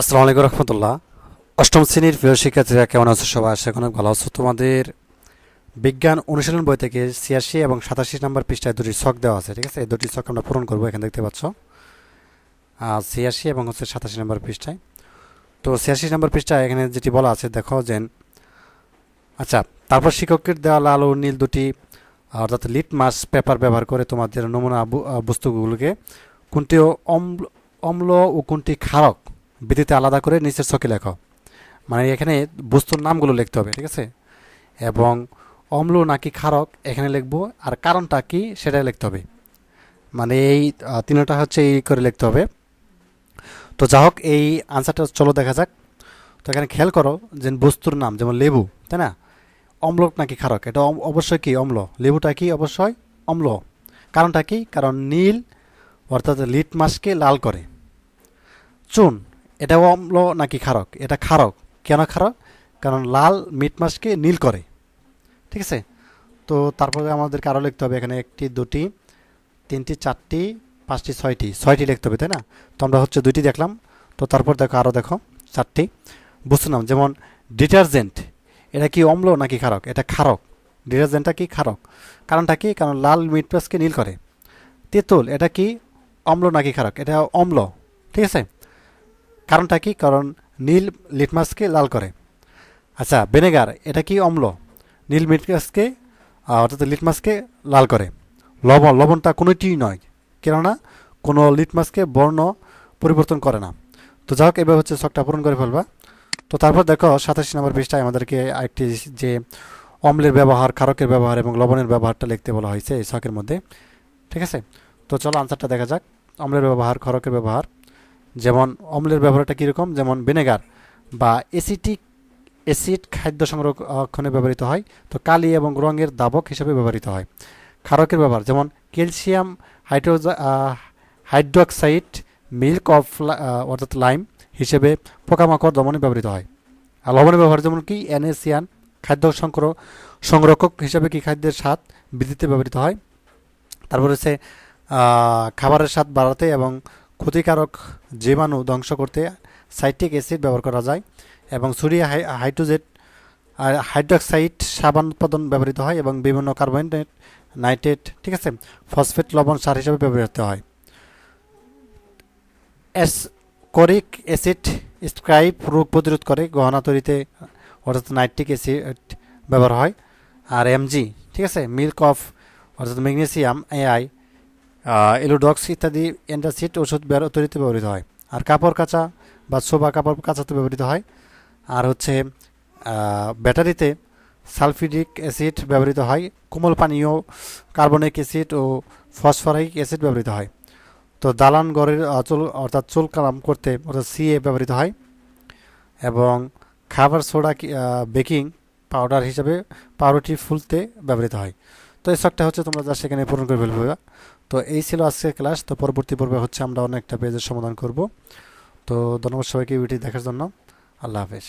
আসসালামু আলাইকুম রহমতুল্লাহ। অষ্টম শ্রেণির প্রিয় শিক্ষার্থীরা, কেমন আছো সবাই? আশা ভালো আছো। তোমাদের বিজ্ঞান অনুশীলন বই থেকে ছিয়াশি এবং সাতাশি নম্বর পৃষ্ঠায় দুটি ছক দেওয়া আছে, ঠিক আছে? এই দুটি ছক আমরা পূরণ করব, এখানে দেখতে পাচ্ছ। ছিয়াশি এবং হচ্ছে সাতাশি নম্বর পৃষ্ঠায়। তো ছিয়াশি নম্বর পৃষ্ঠায় এখানে যেটি বলা আছে, দেখো যে আচ্ছা তারপর শিক্ষকের দেওয়া লাল ও নীল দুটি, অর্থাৎ লিট মাস পেপার ব্যবহার করে তোমাদের নমুনা বস্তুগুলোকে কোনটি অম্ল অম্ল ও কোনটি ক্ষারক বিধিতে আলাদা করে নিচের ছকে লেখো। মানে এখানে বস্তুর নামগুলো লিখতে হবে, ঠিক আছে? এবং অম্ল নাকি ক্ষারক, এখানে লিখব, আর কারণটা কি সেটা লিখতে হবে। মানে এই তিনটা হচ্ছে এই করে লিখতে হবে। তো যা হোক, এই আনসারটা চলো দেখা যাক। তো এখানে খেয়াল করো যে বস্তুর নাম, যেমন লেবু, তাই না? অম্ল নাকি ক্ষারক, এটা অবশ্যই কি অম্ল? লেবুটা কি অবশ্যই অম্ল। কারণটা কি? কারণ নীল, অর্থাৎ লিট মাসকে লাল করে। চুন এটা অম্ল নাকি ক্ষারক? এটা ক্ষারক। কেন ক্ষারক? কারণ লাল মিট মাছকে নীল করে। ঠিক আছে? তো তারপরে আমাদেরকে আরও লিখতে হবে এখানে একটি, দুটি, তিনটি, চারটি, পাঁচটি, ছয়টি। ছয়টি লিখতে হবে, তাই না? তো আমরা হচ্ছে দুইটি দেখলাম। তো তারপর দেখো আরও দেখো, চারটি। বুঝলাম, যেমন ডিটারজেন্ট, এটা কি অম্ল নাকি ক্ষারক? এটা ক্ষারক। ডিটারজেন্টটা কি ক্ষারক? কারণটা কি? কারণ লাল মিট মাছকে নীল করে। তেঁতুল, এটা কি অম্ল নাকি ক্ষারক? এটা অম্ল। ঠিক আছে? কারণটা কি? কারণ নীল লিটমাসকে লাল করে। আচ্ছা ভিনেগার, এটা কি অম্ল? নীল মিটমাসকে অর্থাৎ লিটমাসকে লাল করে। লবণ, লবণটা কোনোটিই নয়, কেননা কোনো লিটমাসকে বর্ণ পরিবর্তন করে না। তো যাই হোক, এবার হচ্ছে শখটা পূরণ করে ফেলবা। তো তারপর দেখো, সাতাশি নম্বর পৃষ্ঠায় আমাদেরকে আরেকটি যে অম্লের ব্যবহার, ক্ষারকের ব্যবহার এবং লবণের ব্যবহারটা লিখতে বলা হয়েছে এই শখের মধ্যে। ঠিক আছে? তো চলো আনসারটা দেখা যাক। অম্লের ব্যবহার, ক্ষারকের ব্যবহার। যেমন অম্লের ব্যবহারটা কীরকম, যেমন ভিনেগার বা এসিটিক অ্যাসিড খাদ্য সংরক্ষণে ব্যবহৃত হয়। তো কালি এবং রঙের দাবক হিসেবে ব্যবহৃত হয়। ক্ষারকের ব্যবহার, যেমন ক্যালসিয়াম হাইড্রোজা হাইড্রোক্সাইড, মিল্ক অফ অর্থাৎ লাইম হিসেবে পোকামাকড় দমনে ব্যবহৃত হয়। আর লবণের ব্যবহার, যেমন কি অ্যানেসিয়ান খাদ্য সংক্র সংরক্ষক হিসেবে কি খাদ্যের স্বাদ বৃদ্ধিতে ব্যবহৃত হয়। তারপর হচ্ছে খাবারের স্বাদ বাড়াতে এবং ক্ষতিকারক জীবাণু ধ্বংস করতে সাইট্রিক অ্যাসিড ব্যবহার করা যায় এবং সুরিয়া হাইড্রোজেট আর হাইড্রোক্সাইড সাবান উৎপাদন ব্যবহৃত হয় এবং বিভিন্ন কার্বোহাইড্রেট, নাইট্রেট, ঠিক আছে? ফসফেট লবণ সার হিসেবে ব্যবহৃত হয়। অ্যাসকরিক অ্যাসিড স্ক্রাইব রোগ প্রতিরোধ করে, গহনা তৈরিতে অর্থাৎ নাইট্রিক অ্যাসিড ব্যবহার হয়। আর এমজি, ঠিক আছে? মিল্ক অফ, অর্থাৎ ম্যাগনেসিয়াম এআই এলোডক্স ইত্যাদি অ্যান্টাসিড ওষুধ তৈরিতে ব্যবহৃত হয়। আর কাপড় কাচা বা শোভা কাপড় কাচাতে ব্যবহৃত হয়। আর হচ্ছে ব্যাটারিতে সালফিডিক অ্যাসিড ব্যবহৃত হয়। কোমল পানীয় কার্বনিক অ্যাসিড ও ফসফরাইক অ্যাসিড ব্যবহৃত হয়। তো দালান আহ, চুল অর্থাৎ চুল কালাম করতে অর্থাৎ সিএ ব্যবহৃত হয়। এবং খাবার সোডা বেকিং পাউডার হিসাবে পাউরুটি ফুলতে ব্যবহৃত হয়। তো এই শখটা হচ্ছে তোমরা যা সেখানে পূরণ করে ফেলবে। তো এই ছিল আজকের ক্লাস তো পরবর্তী পর্বে হচ্ছে আমরা অনেকটা পেজের সমাধান করব। তো ধন্যবাদ সবাইকে ভিডিও দেখার জন্য। আল্লাহ হাফেজ।